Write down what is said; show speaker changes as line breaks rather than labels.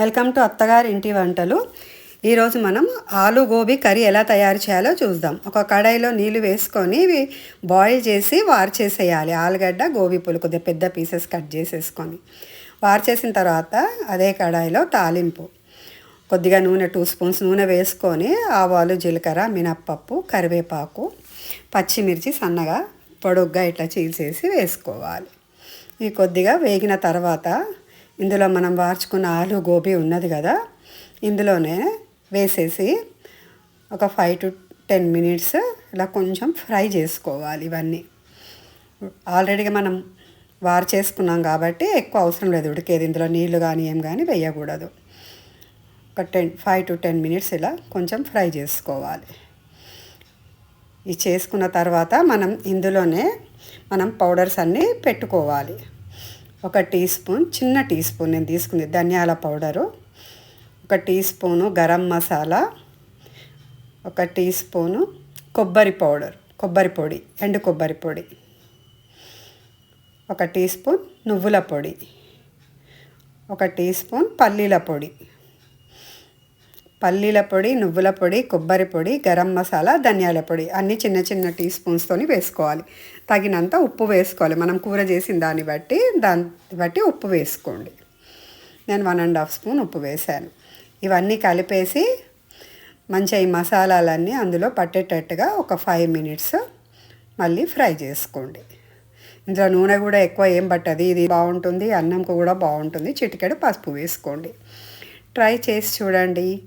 Welcome to అత్తగారి ఇంటి వంటలు. ఈరోజు మనం ఆలు గోబీ కర్రీ ఎలా తయారు చేయాలో చూద్దాం. ఒక కడాయిలో నీళ్ళు వేసుకొని ఇవి బాయిల్ చేసి వార్ చేసేయాలి. ఆలుగడ్డ గోబీ పులు కొద్దిగా పెద్ద పీసెస్ కట్ చేసేసుకొని వార్ చేసిన తర్వాత అదే కడాయిలో తాలింపు. కొద్దిగా నూనె టూ స్పూన్స్ నూనె వేసుకొని ఆవాలు జీలకర్ర మినప్పప్పు కరివేపాకు పచ్చిమిర్చి సన్నగా పొడుగ్గా ఇట్లా చీల్చేసి వేసుకోవాలి. ఇవి కొద్దిగా వేగిన తర్వాత ఇందులో మనం వార్చుకున్న ఆలు గోబీ ఉన్నది కదా ఇందులోనే వేసేసి ఒక ఫైవ్ టు టెన్ మినిట్స్ ఇలా కొంచెం ఫ్రై చేసుకోవాలి ఇవన్నీ. ఆల్రెడీగా మనం వార్ చేసుకున్నాం కాబట్టి ఎక్కువ అవసరం లేదు ఉడికేది ఇందులో నీళ్ళు కానీ ఏం కానీ వేయకూడదు. ఒక ten five to ten minutes ఇలా కొంచెం ఫ్రై చేసుకోవాలి. ఇది చేసుకున్న తర్వాత మనం ఇందులోనే మనం పౌడర్స్ అన్నీ పెట్టుకోవాలి. ఒక టీ స్పూన్ చిన్న టీ స్పూన్ నేను తీసుకుంది. ధనియాల పౌడరు ఒక టీ స్పూను గరం మసాలా ఒక టీ స్పూను కొబ్బరి పౌడర్ కొబ్బరి పొడి ఎండు కొబ్బరి పొడి ఒక టీ స్పూన్ నువ్వుల పొడి ఒక టీ స్పూన్ పల్లీల పొడి. పల్లీల పొడి నువ్వుల పొడి కొబ్బరి పొడి గరం మసాలా ధనియాల పొడి అన్నీ చిన్న చిన్న టీ స్పూన్స్తోని వేసుకోవాలి. తగినంత ఉప్పు వేసుకోవాలి. మనం కూర చేసిన దాన్ని బట్టి దాన్ని బట్టి ఉప్పు వేసుకోండి. నేను వన్ అండ్ హాఫ్ స్పూన్ ఉప్పు వేశాను. ఇవన్నీ కలిపేసి మంచిగా ఈ మసాలాలన్నీ అందులో పట్టేటట్టుగా ఒక ఫైవ్ మినిట్స్ మళ్ళీ ఫ్రై చేసుకోండి. ఇందులో నూనె కూడా ఎక్కువ ఏం పట్టదు. ఇది బాగుంటుంది. అన్నంకు కూడా బాగుంటుంది. చిటికెడు పసుపు వేసుకోండి. ట్రై చేసి చూడండి.